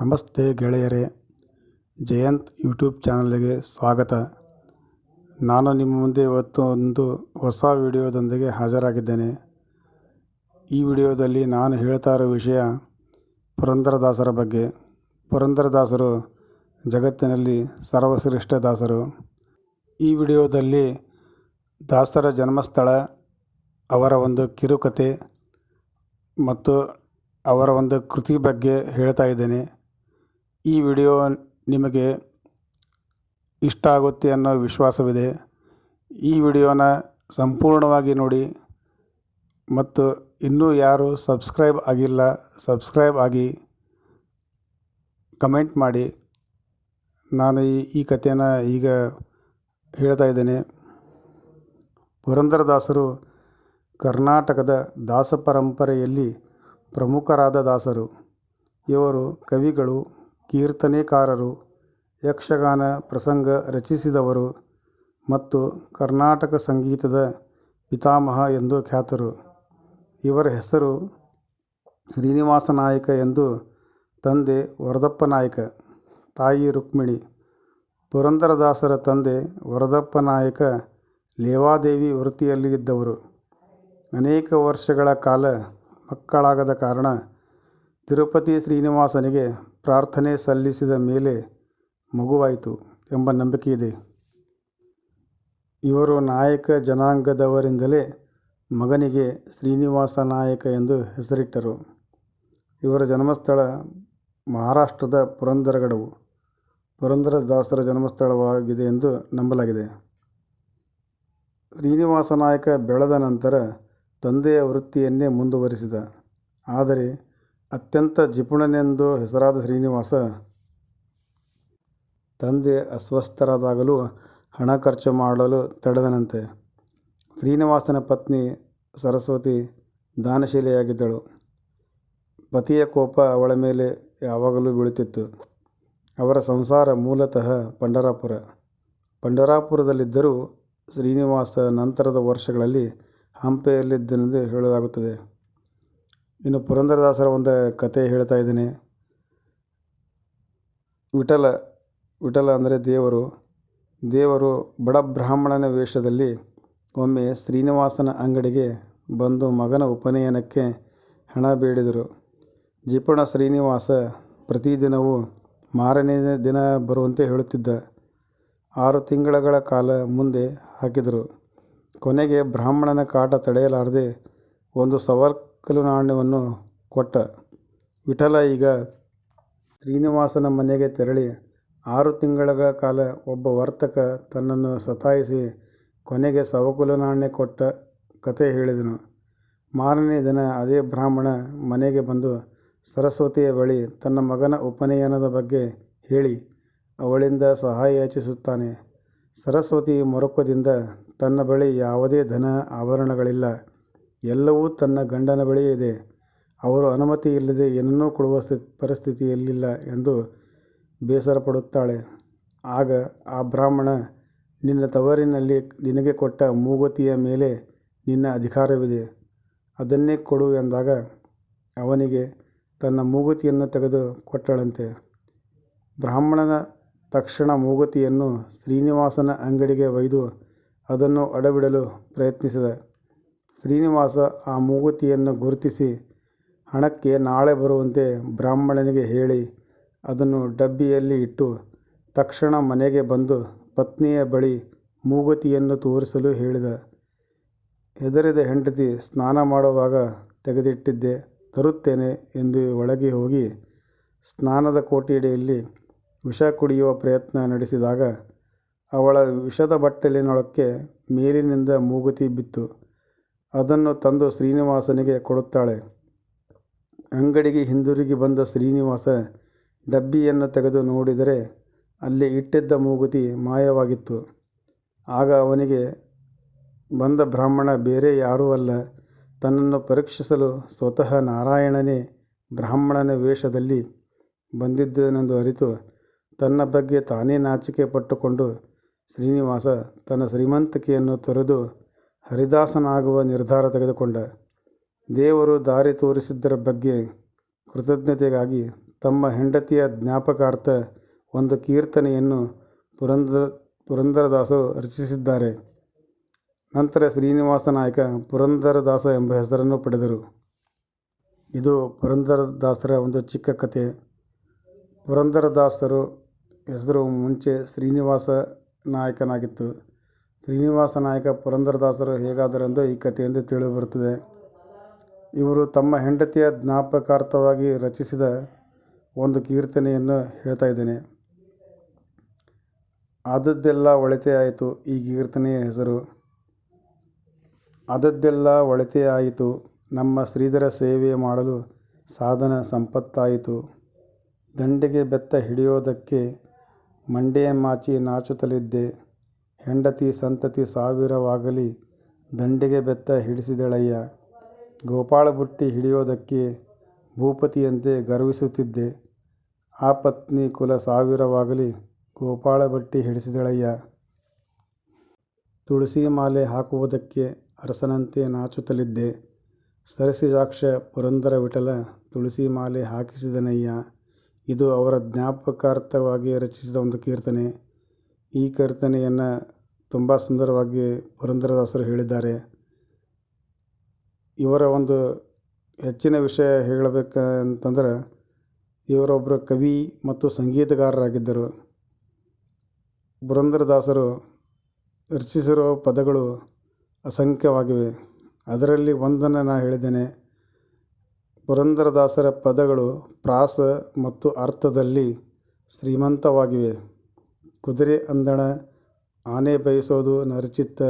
ನಮಸ್ತೆ ಗೆಳೆಯರೇ, ಜಯಂತ್ ಯೂಟ್ಯೂಬ್ ಚಾನಲ್ಗೆ ಸ್ವಾಗತ. ನಾನು ನಿಮ್ಮ ಮುಂದೆ ಇವತ್ತು ಒಂದು ಹೊಸ ವಿಡಿಯೋದೊಂದಿಗೆ ಹಾಜರಾಗಿದ್ದೇನೆ. ಈ ವಿಡಿಯೋದಲ್ಲಿ ನಾನು ಹೇಳ್ತಾ ಇರೋ ವಿಷಯ ಪುರಂದರದಾಸರ ಬಗ್ಗೆ. ಪುರಂದರದಾಸರು ಜಗತ್ತಿನಲ್ಲಿ ಸರ್ವಶ್ರೇಷ್ಠ ದಾಸರು. ಈ ವಿಡಿಯೋದಲ್ಲಿ ದಾಸರ ಜನ್ಮಸ್ಥಳ, ಅವರ ಒಂದು ಕಿರುಕತೆ ಮತ್ತು ಅವರ ಒಂದು ಕೃತಿ ಬಗ್ಗೆ ಹೇಳ್ತಾ ಇದ್ದೇನೆ. ಈ ವಿಡಿಯೋ ನಿಮಗೆ ಇಷ್ಟ ಆಗುತ್ತೆ ಅನ್ನೋ ವಿಶ್ವಾಸವಿದೆ. ಈ ವಿಡಿಯೋನ ಸಂಪೂರ್ಣವಾಗಿ ನೋಡಿ ಮತ್ತು ಇನ್ನೂ ಯಾರು ಸಬ್ಸ್ಕ್ರೈಬ್ ಆಗಿಲ್ಲ, ಸಬ್ಸ್ಕ್ರೈಬ್ ಆಗಿ ಕಮೆಂಟ್ ಮಾಡಿ. ನಾನು ಈ ಈ ಕಥೆನ ಈಗ ಹೇಳ್ತಾ ಇದ್ದೇನೆ. ಪುರಂದರದಾಸರು ಕರ್ನಾಟಕದ ದಾಸ ಪರಂಪರೆಯಲ್ಲಿ ಪ್ರಮುಖರಾದ ದಾಸರು. ಇವರು ಕವಿಗಳು ಕೀರ್ತನೆಕಾರರು, ಯಕ್ಷಗಾನ ಪ್ರಸಂಗ ರಚಿಸಿದವರು ಮತ್ತು ಕರ್ನಾಟಕ ಸಂಗೀತದ ಪಿತಾಮಹ ಎಂದು ಖ್ಯಾತರು. ಇವರ ಹೆಸರು ಶ್ರೀನಿವಾಸ ನಾಯಕ ಎಂದು ತಂದೆ ವರದಪ್ಪ ನಾಯಕ, ತಾಯಿ ರುಕ್ಮಿಣಿ, ಪುರಂದರದಾಸರ ತಂದೆ ವರದಪ್ಪ ನಾಯಕ, ಲೇವಾದೇವಿ ವೃತ್ತಿಯಲ್ಲಿ ಇದ್ದವರು. ಅನೇಕ ವರ್ಷಗಳ ಕಾಲ ಮಕ್ಕಳಾಗದ ಕಾರಣ ತಿರುಪತಿ ಶ್ರೀನಿವಾಸನಿಗೆ ಪ್ರಾರ್ಥನೆ ಸಲ್ಲಿಸಿದ ಮೇಲೆ ಮಗುವಾಯಿತು ಎಂಬ ನಂಬಿಕೆ ಇದೆ. ಇವರು ನಾಯಕ ಜನಾಂಗದವರಿಂದಲೇ ಮಗನಿಗೆ ಶ್ರೀನಿವಾಸ ನಾಯಕ ಎಂದು ಹೆಸರಿಟ್ಟರು. ಇವರ ಜನ್ಮಸ್ಥಳ ಮಹಾರಾಷ್ಟ್ರದ ಪುರಂದರಗಡವು. ಪುರಂದರದಾಸರ ಜನ್ಮಸ್ಥಳವಾಗಿದೆ ಎಂದು ನಂಬಲಾಗಿದೆ. ಶ್ರೀನಿವಾಸ ನಾಯಕ ಬೆಳೆದ ನಂತರ ತಂದೆಯ ವೃತ್ತಿಯನ್ನೇ ಮುಂದುವರಿಸಿದ. ಆದರೆ ಅತ್ಯಂತ ಜಿಪುಣನೆಂದು ಹೆಸರಾದ ಶ್ರೀನಿವಾಸ ತಂದೆ ಅಸ್ವಸ್ಥರಾದಾಗಲೂ ಹಣ ಖರ್ಚು ಮಾಡಲು ತಡೆದನಂತೆ. ಶ್ರೀನಿವಾಸನ ಪತ್ನಿ ಸರಸ್ವತಿ ದಾನಶೀಲೆಯಾಗಿದ್ದಳು. ಪತಿಯ ಕೋಪ ಅವಳ ಮೇಲೆ ಯಾವಾಗಲೂ ಬೀಳುತ್ತಿತ್ತು. ಅವರ ಸಂಸಾರ ಮೂಲತಃ ಪಂಡರಾಪುರ. ಪಂಡರಾಪುರದಲ್ಲಿದ್ದರೂ ಶ್ರೀನಿವಾಸ ನಂತರದ ವರ್ಷಗಳಲ್ಲಿ ಹಂಪೆಯಲ್ಲಿದ್ದನೆಂದು ಹೇಳಲಾಗುತ್ತದೆ. ಇನ್ನು ಪುರಂದರದಾಸರ ಒಂದು ಕತೆ ಹೇಳ್ತಾ ಇದ್ದೀನಿ. ವಿಠಲ ವಿಠಲ ಅಂದರೆ ದೇವರು. ದೇವರು ಬಡ ಬ್ರಾಹ್ಮಣನ ವೇಷದಲ್ಲಿ ಒಮ್ಮೆ ಶ್ರೀನಿವಾಸನ ಅಂಗಡಿಗೆ ಬಂದು ಮಗನ ಉಪನಯನಕ್ಕೆ ಹಣ ಬೇಡಿದರು. ಜಿಪುಣ ಶ್ರೀನಿವಾಸ ಪ್ರತಿದಿನವೂ ಮಾರನೇ ದಿನ ಬರುವಂತೆ ಹೇಳುತ್ತಿದ್ದ. ಆರು ತಿಂಗಳ ಕಾಲ ಮುಂದೆ ಹಾಕಿದರು. ಕೊನೆಗೆ ಬ್ರಾಹ್ಮಣನ ಕಾಟ ತಡೆಯಲಾರದೆ ಒಂದು ಸವರ್ಕಲು ನಾಣ್ಯವನ್ನು ಕೊಟ್ಟ. ವಿಠಲ ಈಗ ಶ್ರೀನಿವಾಸನ ಮನೆಗೆ ತೆರಳಿ ಆರು ತಿಂಗಳ ಕಾಲ ಒಬ್ಬ ವರ್ತಕ ತನ್ನನ್ನು ಸತಾಯಿಸಿ ಕೊನೆಗೆ ಸವಕಲು ನಾಣ್ಯ ಕೊಟ್ಟ ಕತೆ ಹೇಳಿದನು. ಮಾರನೇ ದಿನ ಅದೇ ಬ್ರಾಹ್ಮಣ ಮನೆಗೆ ಬಂದು ಸರಸ್ವತಿಯ ಬಳಿ ತನ್ನ ಮಗನ ಉಪನಯನದ ಬಗ್ಗೆ ಹೇಳಿ ಅವಳಿಂದ ಸಹಾಯ ಯಾಚಿಸುತ್ತಾನೆ. ಸರಸ್ವತಿ ಮೊರಕದಿಂದ ತನ್ನ ಬಳಿ ಯಾವುದೇ ಧನ ಆಭರಣಗಳಿಲ್ಲ. ಎಲ್ಲವೂ ತನ್ನ ಗಂಡನ ಬಳಿಯೇ ಇದೆ. ಅವರು ಅನುಮತಿ ಇಲ್ಲದೆ ಏನನ್ನೂ ಕೊಡುವ ಪರಿಸ್ಥಿತಿಯಲ್ಲಿಲ್ಲ ಎಂದು ಬೇಸರಪಡುತ್ತಾಳೆ. ಆಗ ಆ ಬ್ರಾಹ್ಮಣ, ನಿನ್ನ ತವರಿನಲ್ಲಿ ನಿನಗೆ ಕೊಟ್ಟ ಮೂಗುತಿಯ ಮೇಲೆ ನಿನ್ನ ಅಧಿಕಾರವಿದೆ. ಅದನ್ನೇ ಕೊಡು ಎಂದಾಗ ಅವನಿಗೆ ತನ್ನ ಮೂಗುತಿಯನ್ನು ತೆಗೆದು ಕೊಟ್ಟಳಂತೆ. ಬ್ರಾಹ್ಮಣನ ತಕ್ಷಣ ಮೂಗುತಿಯನ್ನು ಶ್ರೀನಿವಾಸನ ಅಂಗಡಿಗೆ ಒಯ್ದು ಅದನ್ನು ಅಡವಿಡಲು ಪ್ರಯತ್ನಿಸಿದ. ಶ್ರೀನಿವಾಸ ಆ ಮೂಗುತಿಯನ್ನು ಗುರುತಿಸಿ ಹಣಕ್ಕೆ ನಾಳೆ ಬರುವಂತೆ ಬ್ರಾಹ್ಮಣನಿಗೆ ಹೇಳಿ ಅದನ್ನು ಡಬ್ಬಿಯಲ್ಲಿ ಇಟ್ಟು ತಕ್ಷಣ ಮನೆಗೆ ಬಂದು ಪತ್ನಿಯ ಬಳಿ ಮೂಗುತಿಯನ್ನು ತೋರಿಸಲು ಹೇಳಿದ. ಹೆದರಿದ ಹೆಂಡತಿ ಸ್ನಾನ ಮಾಡುವಾಗ ತೆಗೆದಿಟ್ಟಿದ್ದೆ, ತರುತ್ತೇನೆ ಎಂದು ಒಳಗೆ ಹೋಗಿ ಸ್ನಾನದ ಕೋಟಿಯಡಿಯಲ್ಲಿ ವಿಷ ಕುಡಿಯುವ ಪ್ರಯತ್ನ ನಡೆಸಿದಾಗ ಅವಳ ವಿಷದ ಬಟ್ಟಲಿನೊಳಕ್ಕೆ ಮೇಲಿನಿಂದ ಮೂಗುತಿ ಬಿತ್ತು. ಅದನ್ನು ತಂದು ಶ್ರೀನಿವಾಸನಿಗೆ ಕೊಡುತ್ತಾಳೆ. ಅಂಗಡಿಗೆ ಹಿಂದಿರುಗಿ ಬಂದ ಶ್ರೀನಿವಾಸ ಡಬ್ಬಿಯನ್ನು ತೆಗೆದು ನೋಡಿದರೆ ಅಲ್ಲಿ ಇಟ್ಟಿದ್ದ ಮೂಗುತಿ ಮಾಯವಾಗಿತ್ತು. ಆಗ ಅವನಿಗೆ, ಬಂದ ಬ್ರಾಹ್ಮಣ ಬೇರೆ ಯಾರೂ ಅಲ್ಲ, ತನ್ನನ್ನು ಪರೀಕ್ಷಿಸಲು ಸ್ವತಃ ನಾರಾಯಣನೇ ಬ್ರಾಹ್ಮಣನ ವೇಷದಲ್ಲಿ ಬಂದಿದ್ದನೆಂದು ಅರಿತು ತನ್ನ ಬಗ್ಗೆ ತಾನೇ ನಾಚಿಕೆ ಪಟ್ಟುಕೊಂಡು ಶ್ರೀನಿವಾಸ ತನ್ನ ಶ್ರೀಮಂತಿಕೆಯನ್ನು ತೊರೆದು ಹರಿದಾಸನಾಗುವ ನಿರ್ಧಾರ ತೆಗೆದುಕೊಂಡ. ದೇವರು ದಾರಿ ತೋರಿಸಿದ್ದರ ಬಗ್ಗೆ ಕೃತಜ್ಞತೆಗಾಗಿ ತಮ್ಮ ಹೆಂಡತಿಯ ಜ್ಞಾಪಕಾರ್ಥ ಒಂದು ಕೀರ್ತನೆಯನ್ನು ಪುರಂದರ ಪುರಂದರದಾಸರು ರಚಿಸಿದ್ದಾರೆ. ನಂತರ ಶ್ರೀನಿವಾಸ ನಾಯಕ ಪುರಂದರದಾಸ ಎಂಬ ಹೆಸರನ್ನು ಪಡೆದರು. ಇದು ಪುರಂದರದಾಸರ ಒಂದು ಚಿಕ್ಕ ಕಥೆ ಪುರಂದರದಾಸರು ಹೆಸರು ಮುಂಚೆ ಶ್ರೀನಿವಾಸ ನಾಯಕನಾಗಿತ್ತು. ಶ್ರೀನಿವಾಸ ನಾಯಕ ಪುರಂದರದಾಸರು ಹೇಗಾದರೆಂದು ಈ ಕಥೆಯಿಂದ ತಿಳಿದುಬರುತ್ತದೆ. ಇವರು ತಮ್ಮ ಹೆಂಡತಿಯ ಜ್ಞಾಪಕಾರ್ಥವಾಗಿ ರಚಿಸಿದ ಒಂದು ಕೀರ್ತನೆಯನ್ನು ಹೇಳ್ತಾ ಇದ್ದೇನೆ. ಆದದ್ದೆಲ್ಲ ಒಳಿತೆಯಾಯಿತು ಆಯಿತು ಈ ಕೀರ್ತನೆಯ ಹೆಸರು. ಆದದ್ದೆಲ್ಲ ಒಳಿತೆ ಆಯಿತು ನಮ್ಮ ಶ್ರೀಧರ ಸೇವೆ ಮಾಡಲು ಸಾಧನ ಸಂಪತ್ತಾಯಿತು. ದಂಡಿಗೆ ಬೆತ್ತ ಹಿಡಿಯೋದಕ್ಕೆ ಮಂಡೆಯ ಮಾಚಿ ನಾಚುತ್ತಲಿದ್ದೆ. ಹೆಂಡತಿ ಸಂತತಿ ಸಾವಿರವಾಗಲಿ ದಂಡಿಗೆ ಬೆತ್ತ ಹಿಡಿಸಿದಳಯ್ಯ. ಗೋಪಾಳ ಬುಟ್ಟಿ ಹಿಡಿಯೋದಕ್ಕೆ ಭೂಪತಿಯಂತೆ ಗರ್ವಿಸುತ್ತಿದ್ದೆ. ಆ ಪತ್ನಿ ಕುಲ ಸಾವಿರವಾಗಲಿ ಗೋಪಾಳ ಬಟ್ಟಿ ಹಿಡಿಸಿದಳಯ್ಯ. ತುಳಸಿ ಮಾಲೆ ಹಾಕುವುದಕ್ಕೆ ಅರಸನಂತೆ ನಾಚುತ್ತಲಿದ್ದೆ. ಸರಸಿಜಾಕ್ಷ ಪುರಂದರ ವಿಠಲ ತುಳಸಿ ಮಾಲೆ ಹಾಕಿಸಿದನಯ್ಯ. ಇದು ಅವರ ಜ್ಞಾಪಕಾರ್ಥವಾಗಿ ರಚಿಸಿದ ಒಂದು ಕೀರ್ತನೆ. ಈ ಕರ್ತನೆಯನ್ನು ತುಂಬ ಸುಂದರವಾಗಿ ಪುರಂದರದಾಸರು ಹೇಳಿದ್ದಾರೆ. ಇವರ ಒಂದು ಹೆಚ್ಚಿನ ವಿಷಯ ಹೇಳಬೇಕಂತಂದ್ರೆ ಇವರೊಬ್ಬರು ಕವಿ ಮತ್ತು ಸಂಗೀತಗಾರರಾಗಿದ್ದರು. ಪುರಂದರದಾಸರು ರಚಿಸಿರೋ ಪದಗಳು ಅಸಂಖ್ಯವಾಗಿವೆ. ಅದರಲ್ಲಿ ಒಂದನ್ನು ನಾನು ಹೇಳಿದ್ದೇನೆ. ಪುರಂದರದಾಸರ ಪದಗಳು ಪ್ರಾಸ ಮತ್ತು ಅರ್ಥದಲ್ಲಿ ಶ್ರೀಮಂತವಾಗಿವೆ. ಕುದುರೆ ಅಂದಣ. ಆನೆ ಬಯಸೋದು ನರಚಿತ್ತ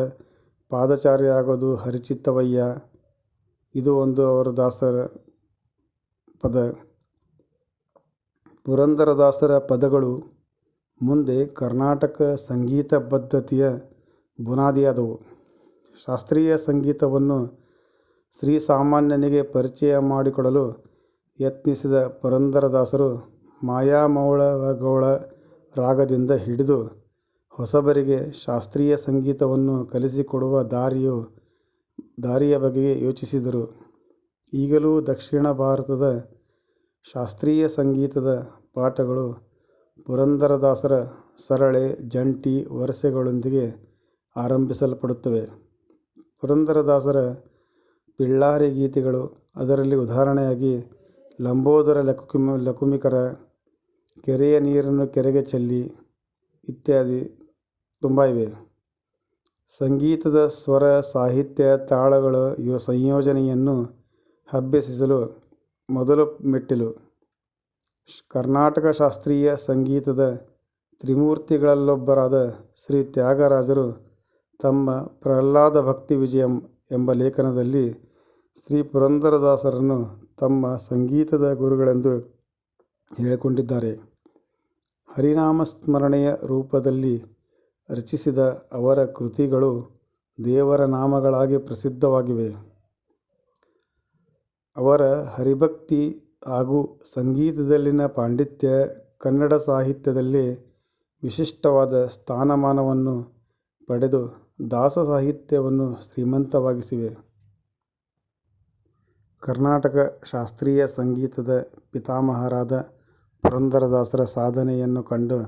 ಪಾದಚಾರಿ ಆಗೋದು ಹರಿಚಿತ್ತವಯ್ಯ. ಇದು ಒಂದು ಅವರ ದಾಸರ ಪದ. ಪುರಂದರದಾಸರ ಪದಗಳು ಮುಂದೆ ಕರ್ನಾಟಕ ಸಂಗೀತ ಪದ್ಧತಿಯ ಬುನಾದಿಯಾದವು. ಶಾಸ್ತ್ರೀಯ ಸಂಗೀತವನ್ನು ಶ್ರೀ ಸಾಮಾನ್ಯನಿಗೆ ಪರಿಚಯ ಮಾಡಿಕೊಡಲು ಯತ್ನಿಸಿದ ಪುರಂದರದಾಸರು ಮಾಯಾಮೌಳಗೌಳ ರಾಗದಿಂದ ಹಿಡಿದು ಹೊಸಬರಿಗೆ ಶಾಸ್ತ್ರೀಯ ಸಂಗೀತವನ್ನು ಕಲಿಸಿಕೊಡುವ ದಾರಿಯು ದಾರಿಯ ಬಗೆಗೆ ಯೋಚಿಸಿದರು. ಈಗಲೂ ದಕ್ಷಿಣ ಭಾರತದ ಶಾಸ್ತ್ರೀಯ ಸಂಗೀತದ ಪಾಠಗಳು ಪುರಂದರದಾಸರ ಸರಳೆ ಜಂಟಿ ವರಸೆಗಳೊಂದಿಗೆ ಆರಂಭಿಸಲ್ಪಡುತ್ತವೆ. ಪುರಂದರದಾಸರ ಪಿಳ್ಳಾರಿ ಗೀತೆಗಳು ಅದರಲ್ಲಿ ಉದಾಹರಣೆಯಾಗಿ ಲಂಬೋದರ ಲಕುಮಿ ಲಕುಮಿಕರ ಕೆರೆಯ ನೀರನ್ನು ಕೆರೆಗೆ ಚೆಲ್ಲಿ ಇತ್ಯಾದಿ ತುಂಬ ಇವೆ. ಸಂಗೀತದ ಸ್ವರ, ಸಾಹಿತ್ಯ, ತಾಳಗಳ ಸಂಯೋಜನೆಯನ್ನು ಅಭ್ಯಸಿಸಲು ಮೊದಲು ಮೆಟ್ಟಿಲು. ಕರ್ನಾಟಕ ಶಾಸ್ತ್ರೀಯ ಸಂಗೀತದ ತ್ರಿಮೂರ್ತಿಗಳಲ್ಲೊಬ್ಬರಾದ ಶ್ರೀ ತ್ಯಾಗರಾಜರು ತಮ್ಮ ಪ್ರಹ್ಲಾದ ಭಕ್ತಿ ವಿಜಯಂ ಎಂಬ ಲೇಖನದಲ್ಲಿ ಶ್ರೀ ಪುರಂದರದಾಸರನ್ನು ತಮ್ಮ ಸಂಗೀತದ ಗುರುಗಳೆಂದು ಹೇಳಿಕೊಂಡಿದ್ದಾರೆ. ಹರಿನಾಮ ಸ್ಮರಣೆಯ ರೂಪದಲ್ಲಿ ರಚಿಸಿದ ಅವರ ಕೃತಿಗಳು ದೇವರ ನಾಮಗಳಾಗಿ ಪ್ರಸಿದ್ಧವಾಗಿವೆ. ಅವರ ಹರಿಭಕ್ತಿ ಹಾಗೂ ಸಂಗೀತದಲ್ಲಿನ ಪಾಂಡಿತ್ಯ ಕನ್ನಡ ಸಾಹಿತ್ಯದಲ್ಲಿ ವಿಶಿಷ್ಟವಾದ ಸ್ಥಾನಮಾನವನ್ನು ಪಡೆದು ದಾಸ ಸಾಹಿತ್ಯವನ್ನು ಶ್ರೀಮಂತವಾಗಿಸಿವೆ. ಕರ್ನಾಟಕ ಶಾಸ್ತ್ರೀಯ ಸಂಗೀತದ ಪಿತಾಮಹರಾದ ಪುರಂದರದಾಸರ ಸಾಧನೆಯನ್ನು ಕಂಡು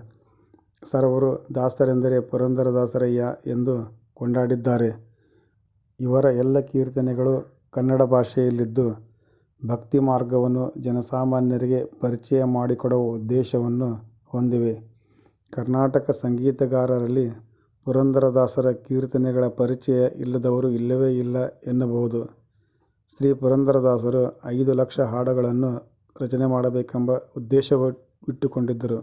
ಸರ್ವರು ದಾಸರೆಂದರೆ ಪುರಂದರದಾಸರಯ್ಯ ಎಂದು ಕೊಂಡಾಡಿದ್ದಾರೆ. ಇವರ ಎಲ್ಲ ಕೀರ್ತನೆಗಳು ಕನ್ನಡ ಭಾಷೆಯಲ್ಲಿದ್ದು ಭಕ್ತಿ ಮಾರ್ಗವನ್ನು ಜನಸಾಮಾನ್ಯರಿಗೆ ಪರಿಚಯ ಮಾಡಿಕೊಡುವ ಉದ್ದೇಶವನ್ನು ಹೊಂದಿವೆ. ಕರ್ನಾಟಕ ಸಂಗೀತಗಾರರಲ್ಲಿ ಪುರಂದರದಾಸರ ಕೀರ್ತನೆಗಳ ಪರಿಚಯ ಇಲ್ಲದವರು ಇಲ್ಲವೇ ಇಲ್ಲ ಎನ್ನಬಹುದು. ಶ್ರೀ ಪುರಂದರದಾಸರು ಐದು ಲಕ್ಷ ಹಾಡುಗಳನ್ನು ರಚನೆ ಮಾಡಬೇಕೆಂಬ ಉದ್ದೇಶವಿಟ್ಟುಕೊಂಡಿದ್ದರು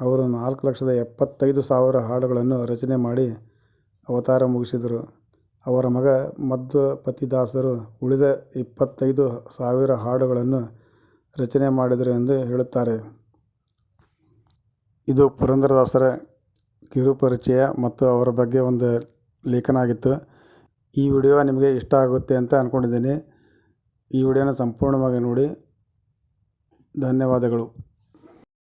ಅವರು ನಾಲ್ಕು ಲಕ್ಷದ ಎಪ್ಪತ್ತೈದು ಸಾವಿರ ಹಾಡುಗಳನ್ನು ರಚನೆ ಮಾಡಿ ಅವತಾರ ಮುಗಿಸಿದರು. ಅವರ ಮಗ ಮಧ್ವಪತಿದಾಸರು ಉಳಿದ ಇಪ್ಪತ್ತೈದು ಸಾವಿರ ಹಾಡುಗಳನ್ನು ರಚನೆ ಮಾಡಿದರು ಎಂದು ಹೇಳುತ್ತಾರೆ. ಇದು ಪುರಂದರದಾಸರ ಕಿರುಪರಿಚಯ ಮತ್ತು ಅವರ ಬಗ್ಗೆ ಒಂದು ಲೇಖನ ಆಗಿತ್ತು ಈ ವಿಡಿಯೋ ನಿಮಗೆ ಇಷ್ಟ ಆಗುತ್ತೆ ಅಂತ ಅಂದ್ಕೊಂಡಿದ್ದೀನಿ ಈ ವಿಡಿಯೋನ ಸಂಪೂರ್ಣವಾಗಿ ನೋಡಿ. ಧನ್ಯವಾದಗಳು.